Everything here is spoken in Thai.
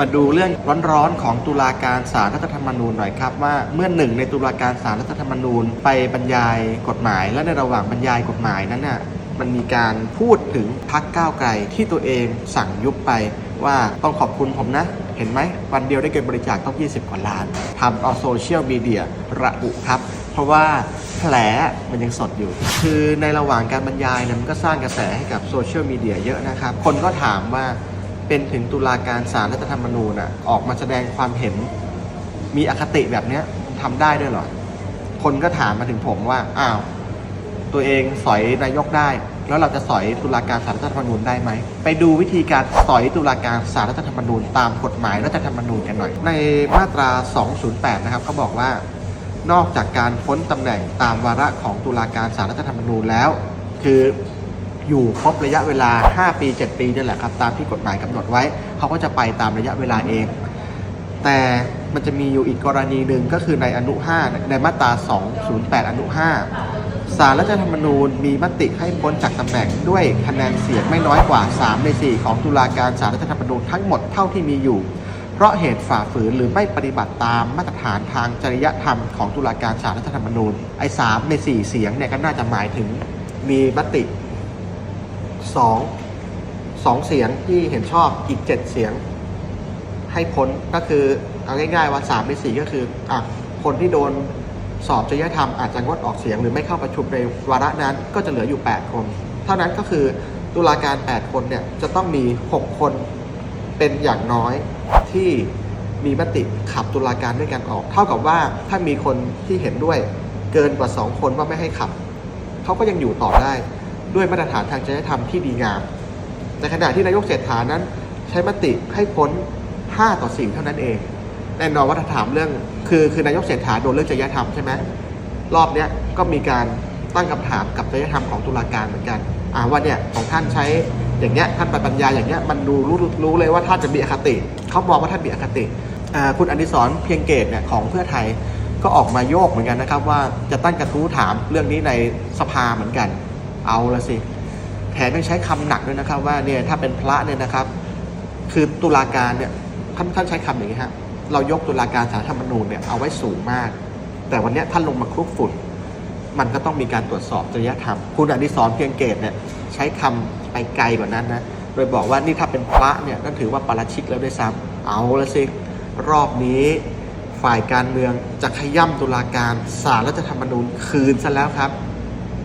มาดูเรื่องร้อนๆของตุลาการศาลรัฐธรรมนูญหน่อยครับว่าเมื่อหนึ่งในตุลาการศาลรัฐธรรมนูญไปบรรยายกฎหมาย และในระหว่างบรรยายกฎหมายนั้นน่ะมันมีการพูดถึงพักก้าวไกลที่ตัวเองสั่งยุบไปว่าต้องขอบคุณผมนะ เห็นไหม วันเดียวได้เงินบริจาคต้อง 20 กว่าล้านทำเอาโซเชียลมีเดียระอุครับ เพราะว่าแผลมันยังสดอยู่ คือในระหว่างการบรรยายเนี่ยมันก็สร้างกระแสให้กับโซเชียลมีเดียเยอะนะครับ คนก็ถามว่า เป็นถึงตุลาการศาลรัฐธรรมนูญอะออกมาแสดงความเห็น มีอคติแบบเนี้ยทำได้ด้วยเหรอ คนก็ถามมาถึงผมว่าอ้าวตัวเองสอยนายกได้ แล้วเราจะสอยตุลาการศาลรัฐธรรมนูญได้ไหม ไปดูวิธีการสอยตุลาการศาลรัฐธรรมนูญตามกฎหมายรัฐธรรมนูญกันหน่อย ในมาตรา 208 นะครับเขาบอกว่า นอกจากการพ้นตำแหน่งตามวาระของตุลาการศาลรัฐธรรมนูญแล้ว คือ อยู่ครบระยะเวลา 5 ปี 7 ปีนี่แหละครับ ตามที่กฎหมายกำหนดไว้ เขาก็จะไปตามระยะเวลาเอง แต่มันจะมีอยู่อีกกรณีหนึ่งก็คือในอนุ 5 ในมาตรา 208 อนุ 5 สารรัฐธรรมนูญมีมติให้พ้นจากตำแหน่งด้วยคะแนนเสียงไม่น้อยกว่า 3 ใน 4 ของตุลาการสารรัฐธรรมนูญทั้งหมดเท่าที่มีอยู่ เพราะเหตุฝ่าฝืนหรือไม่ปฏิบัติตามมาตรฐานทางจริยธรรมของตุลาการสารรัฐธรรมนูญไอ้สามใน4เสียงเนี่ยก็น่าจะหมายถึงมีมติ 2 2 เสียงที่เห็นชอบอีก 7 เสียง ให้พ้นก็คือเอาง่ายๆว่า3ใน4ก็คืออะคนที่โดนสอบจริยธรรมอาจจะงดออกเสียงหรือไม่เข้าประชุมในวาระนั้นก็จะเหลืออยู่ 8 คน เท่านั้นก็คือตุลาการ 8 คนเนี่ยจะต้องมี 6 คนเป็นอย่างน้อยที่มีมติขับตุลาการด้วยกันออก เท่ากับว่าถ้ามีคนที่เห็นด้วยเกินกว่า 2 คนว่าไม่ให้ขับ เขาก็ยังอยู่ต่อได้ ด้วยมาตรฐานทางจริยธรรมที่ดีงาม ในขณะที่นายกเศรษฐานั้น ใช้มติให้พ้น 5 ต่อ 4 เท่านั้นเอง แน่นอนว่าถ้าถามเรื่อง คือคือนายกเศรษฐาโดนเรื่องจริยธรรมใช่ไหมรอบเนี้ยก็มีการตั้งคำถามกับจริยธรรมของตุลาการเหมือนกันอ่าว่าเนี่ยของท่านใช้อย่างเงี้ยท่านไปบรรยาอย่างเงี้ยมันดูรู้รู้เลยว่าท่านจะมีอคติเขามองว่าท่านมีอคติคุณอดิศรเพียงเกตเนี่ยของเพื่อไทยก็ออกมาโยกเหมือนกันนะครับว่าจะตั้งกระทู้ถามเรื่องนี้ในสภาเหมือนกัน เอาละสิ แถมยังใช้คำหนักด้วยนะครับว่าเนี่ยถ้าเป็นพระเนี่ยนะครับ คือตุลาการเนี่ยท่านท่านใช้คำอย่างนี้ฮะเรายกตุลาการสารธรรมนูญเนี่ยเอาไว้สูงมาก แต่วันเนี้ยท่านลงมาคลุกฝุ่น มันก็ต้องมีการตรวจสอบจริยธรรม คุณอดิศรเพียงเกตเนี่ยใช้คำไปไกลกว่านั้นนะโดยบอกว่านี่ถ้าเป็นพระเนี่ยนั่นถือว่าปาราชิกแล้วด้วยซ้ำเอาละสิรอบนี้ฝ่ายการเมืองจะขย่ำตุลาการสารรัฐธรรมนูญคืนซะแล้วครับ